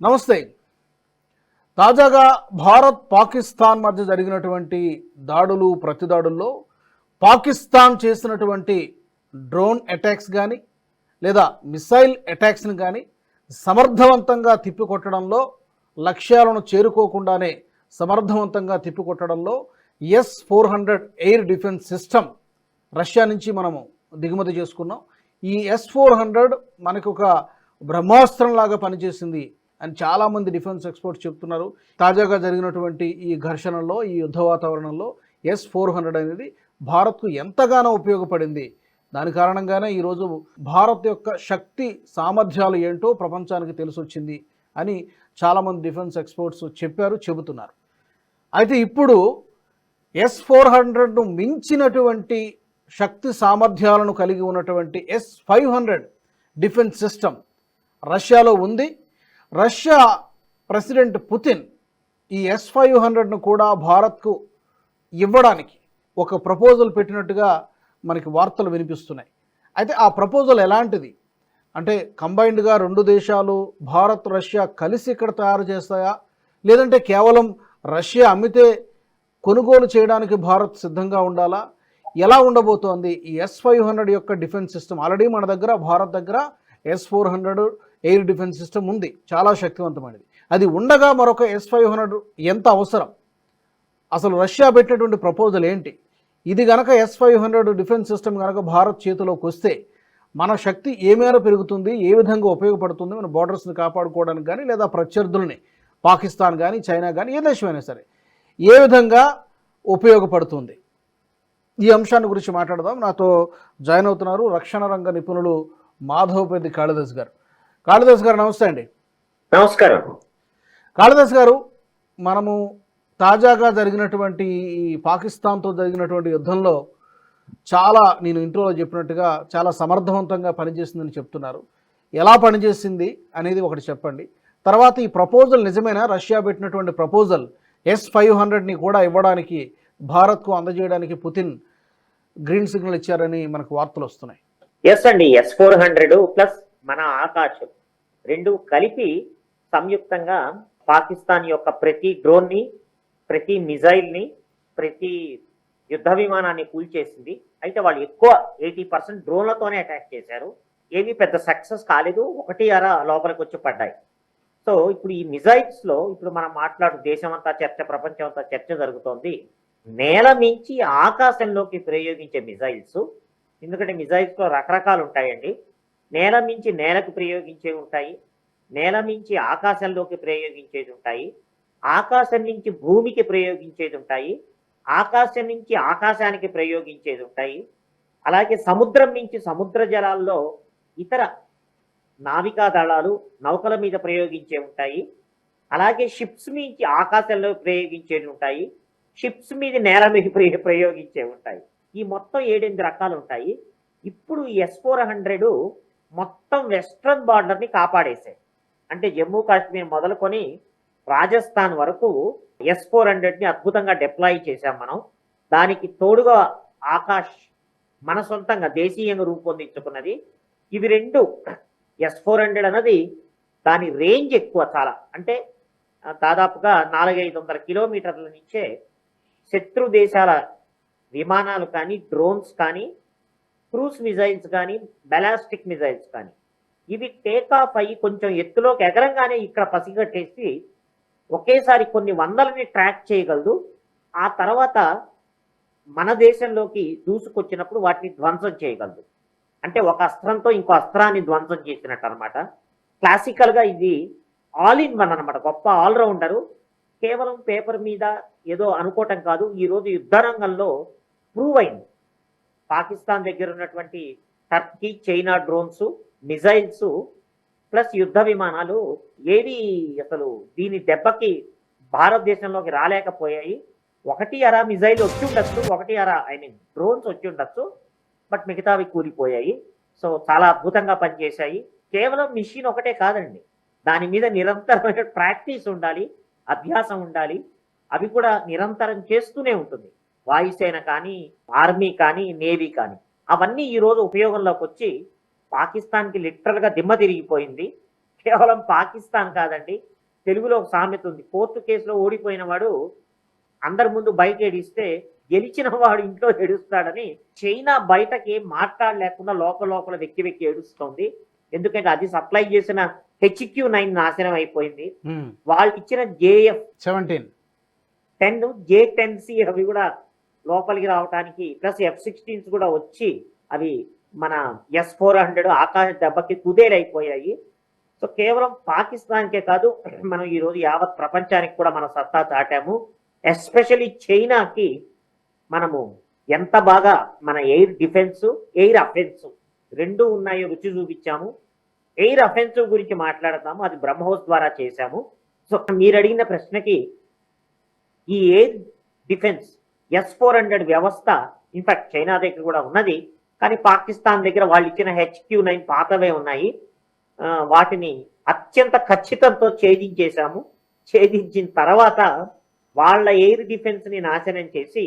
నమస్తే. తాజాగా భారత్ పాకిస్తాన్ మధ్య జరిగినటువంటి దాడులు ప్రతిదాడుల్లో పాకిస్తాన్ చేసినటువంటి డ్రోన్ అటాక్స్ కానీ లేదా మిసైల్ అటాక్స్ని కానీ సమర్థవంతంగా తిప్పికొట్టడంలో లక్ష్యాలను చేరుకోకుండానే సమర్థవంతంగా తిప్పికొట్టడంలో S four hundred air defence system Russia నుంచి మనము దిగుమతి చేసుకున్నాం. ఈ ఎస్ ఫోర్ హండ్రెడ్ మనకు ఒక బ్రహ్మాస్త్రంలాగా పనిచేసింది అని చాలామంది డిఫెన్స్ ఎక్స్పర్ట్స్ చెప్తున్నారు. తాజాగా జరిగినటువంటి ఈ ఘర్షణలో ఈ యుద్ధ వాతావరణంలో ఎస్ ఫోర్ హండ్రెడ్ అనేది భారత్కు ఎంతగానో ఉపయోగపడింది. దాని కారణంగానే ఈరోజు భారత్ యొక్క శక్తి సామర్థ్యాలు ఏంటో ప్రపంచానికి తెలిసొచ్చింది అని చాలామంది డిఫెన్స్ ఎక్స్పర్ట్స్ చెప్పారు చెబుతున్నారు. అయితే ఇప్పుడు ఎస్ ఫోర్ హండ్రెడ్ను మించినటువంటి శక్తి సామర్థ్యాలను కలిగి ఉన్నటువంటి S five hundred defence system రష్యాలో ఉంది. రష్యా ప్రెసిడెంట్ పుతిన్ ఈ ఎస్ ఫైవ్ హండ్రెడ్ను కూడా భారత్కు ఇవ్వడానికి ఒక ప్రపోజల్ పెట్టినట్టుగా మనకి వార్తలు వినిపిస్తున్నాయి. అయితే ఆ ప్రపోజల్ ఎలాంటిది? అంటే కంబైన్డ్గా రెండు దేశాలు భారత్ రష్యా కలిసి ఇక్కడ తయారు చేస్తాయా? లేదంటే కేవలం రష్యా అమ్మితే కొనుగోలు చేయడానికి భారత్ సిద్ధంగా ఉండాలా? ఎలా ఉండబోతోంది ఈ ఎస్ ఫైవ్ హండ్రెడ్ యొక్క డిఫెన్స్ సిస్టమ్? ఆల్రెడీ మన దగ్గర భారత్ దగ్గర S four hundred air defence system ఉంది చాలా శక్తివంతమైనది. అది ఉండగా మరొక ఎస్ ఫైవ్ హండ్రెడ్ ఎంత అవసరం? అసలు రష్యా పెట్టినటువంటి ప్రపోజల్ ఏంటి? ఇది గనక S five hundred defence system కనుక భారత్ చేతిలోకి వస్తే మన శక్తి ఏ మేర పెరుగుతుంది ఏ విధంగా ఉపయోగపడుతుంది మన బార్డర్స్ని కాపాడుకోవడానికి కానీ లేదా ప్రత్యర్థుల్ని పాకిస్తాన్ కానీ చైనా కానీ ఏ దేశమైనా సరే ఏ విధంగా ఉపయోగపడుతుంది? ఈ అంశాన్ని గురించి మాట్లాడదాం. నాతో జాయిన్ అవుతున్నారు రక్షణ రంగ నిపుణులు మాధవపతి కాళిదాస్ గారు. కాళిదాస్ గారు నమస్తే అండి. నమస్కారం. కాళిదాస్ గారు మనము తాజాగా జరిగినటువంటి ఈ పాకిస్తాన్తో జరిగినటువంటి యుద్ధంలో చాలా నేను ఇంట్రోలో చెప్పినట్టుగా చాలా సమర్థవంతంగా పనిచేసిందని చెప్తున్నారు. ఎలా పనిచేసింది అనేది ఒకటి చెప్పండి. తర్వాత ఈ ప్రపోజల్ నిజమేనా? రష్యా పెట్టినటువంటి ప్రపోజల్ ఎస్ ఫైవ్ హండ్రెడ్ని కూడా ఇవ్వడానికి భారత్కు అందజేయడానికి పుతిన్ గ్రీన్ సిగ్నల్ ఇచ్చారని మనకు వార్తలు వస్తున్నాయి. ఎస్ అండి ఎస్ ఫోర్ హండ్రెడ్ ప్లస్ మన ఆకాశం. రెండు కలిపి సంయుక్తంగా పాకిస్తాన్ యొక్క ప్రతి డ్రోన్ని ప్రతి మిజైల్ని ప్రతి యుద్ధ విమానాన్ని కూల్చేసింది అయితే వాళ్ళు ఎక్కువ ఎయిటీ పర్సెంట్ డ్రోన్లతోనే అటాక్ చేశారు. ఏవి పెద్ద సక్సెస్ కాలేదు. ఒకటి అర లోపలికి వచ్చి పడ్డాయి. సో ఇప్పుడు ఈ మిజైల్స్లో ఇప్పుడు మనం మాట్లాడు దేశం అంతా చర్చ ప్రపంచం అంతా చర్చ జరుగుతోంది. నేల మించి ఆకాశంలోకి ప్రయోగించే మిజైల్స్ ఎందుకంటే మిజైల్స్లో రకరకాలు ఉంటాయండి. నేల మించి నేలకు ప్రయోగించే ఉంటాయి నేల మించి ఆకాశంలోకి ప్రయోగించేది ఉంటాయి ఆకాశం నుంచి భూమికి ప్రయోగించేది ఉంటాయి ఆకాశం నుంచి ఆకాశానికి ప్రయోగించేది ఉంటాయి. అలాగే సముద్రం నుంచి సముద్ర జలాల్లో ఇతర నావికా దళాలు నౌకల మీద ప్రయోగించే ఉంటాయి. అలాగే షిప్స్ నుంచి ఆకాశంలో ప్రయోగించేవి ఉంటాయి షిప్స్ మీద నేల మీద ప్రయోగించే ఉంటాయి. ఈ మొత్తం ఏడెనిమిది రకాలు ఉంటాయి. ఇప్పుడు ఎస్ ఫోర్ హండ్రెడ్ మొత్తం వెస్ట్రన్ బార్డర్ని కాపాడేశాయి అంటే జమ్మూ కాశ్మీర్ మొదలుకొని రాజస్థాన్ వరకు ఎస్ ఫోర్ హండ్రెడ్ని అద్భుతంగా డిప్లాయ్ చేశాం మనం. దానికి తోడుగా ఆకాష్ మన సొంతంగా దేశీయంగా రూపొందించుకున్నది. ఇవి రెండు ఎస్ ఫోర్ హండ్రెడ్ అన్నది దాని రేంజ్ ఎక్కువ చాలా. అంటే దాదాపుగా నాలుగైదు వందల కిలోమీటర్ల నుంచే శత్రు దేశాల విమానాలు కానీ డ్రోన్స్ కానీ క్రూస్ మిజైల్స్ కానీ బెలాస్టిక్ మిజైల్స్ కానీ. ఇవి టేక్ ఆఫ్ అయ్యి కొంచెం ఎత్తులోకి ఎగరంగానే ఇక్కడ పసిగట్టేసి ఒకేసారి కొన్ని వందలని ట్రాక్ చేయగలదు. ఆ తర్వాత మన దేశంలోకి దూసుకొచ్చినప్పుడు వాటిని ధ్వంసం చేయగలదు. అంటే ఒక అస్త్రంతో ఇంకో అస్త్రాన్ని ధ్వంసం చేసినట్టు అనమాట క్లాసికల్గా ఇది ఆల్ ఇన్ వన్ అనమాట గొప్ప ఆల్రౌండరు. కేవలం పేపర్ మీద ఏదో అనుకోవటం కాదు. ఈరోజు యుద్ధ రంగంలో ప్రూవ్ అయింది. పాకిస్తాన్ దగ్గర ఉన్నటువంటి Turkey China drones missiles plus యుద్ధ విమానాలు ఏవి అసలు దీని దెబ్బకి భారతదేశంలోకి రాలేకపోయాయి. ఒకటి అరా మిజైల్ వచ్చి ఉండొచ్చు ఒకటి అరా ఐ మీన్ డ్రోన్స్ వచ్చి ఉండొచ్చు బట్ మిగతావి కూలిపోయాయి. సో చాలా అద్భుతంగా పనిచేశాయి. కేవలం మిషన్ ఒకటే కాదండి. దాని మీద నిరంతరమైన ప్రాక్టీస్ ఉండాలి అభ్యాసం ఉండాలి. అవి కూడా నిరంతరం చేస్తూనే ఉంటుంది. వాయుసేన కానీ ఆర్మీ కానీ నేవీ కానీ. అవన్నీ ఈ రోజు ఉపయోగంలోకి వచ్చి పాకిస్తాన్కి లిటరల్గా దిమ్మ తిరిగిపోయింది. కేవలం పాకిస్తాన్ కాదండి తెలుగులో ఒక సామెత ఉంది. కోర్టు కేసులో ఓడిపోయిన వాడు అందరి ముందు బయట ఏడిస్తే గెలిచిన వాడు ఇంట్లో ఏడుస్తాడని చైనా బయటకి మాట్లాడలేకుండా లోపల లోపల వెక్కి వెక్కి ఏడుస్తోంది. ఎందుకంటే అది సప్లై చేసిన హెచ్క్యూ నైన్ నాశనం అయిపోయింది. వాళ్ళు ఇచ్చిన JF seventeen. Ten J ten C అవి కూడా లోపలికి రావడానికి ప్లస్ ఎఫ్ సిక్స్టీన్స్ కూడా వచ్చి అవి మన ఎస్ ఫోర్ హండ్రెడ్ ఆకాశ దెబ్బకి కుదేలైపోయాయి. సో కేవలం పాకిస్తాన్కే కాదు మనం ఈ రోజు యావత్ ప్రపంచానికి కూడా మన సత్తా చాటాము ఎస్పెషలీ చైనాకి మనము ఎంత బాగా మన ఎయిర్ డిఫెన్స్ ఎయిర్ అఫెన్స్ రెండు ఉన్నాయో రుచి చూపించాము. ఎయిర్ అఫెన్సివ్ గురించి మాట్లాడతాము అది బ్రహ్మోస్ ద్వారా చేశాము. సో మీరు అడిగిన ప్రశ్నకి ఈ air defence S four hundred వ్యవస్థ. ఇన్ఫాక్ట్ చైనా దగ్గర కూడా ఉన్నది. కానీ పాకిస్తాన్ దగ్గర వాళ్ళు ఇచ్చిన హెచ్క్యూ నైన్ పాతవే ఉన్నాయి. వాటిని అత్యంత ఖచ్చితంతో ఛేదించేశాము. ఛేదించిన తర్వాత వాళ్ళ ఎయిర్ డిఫెన్స్ని నాశనం చేసి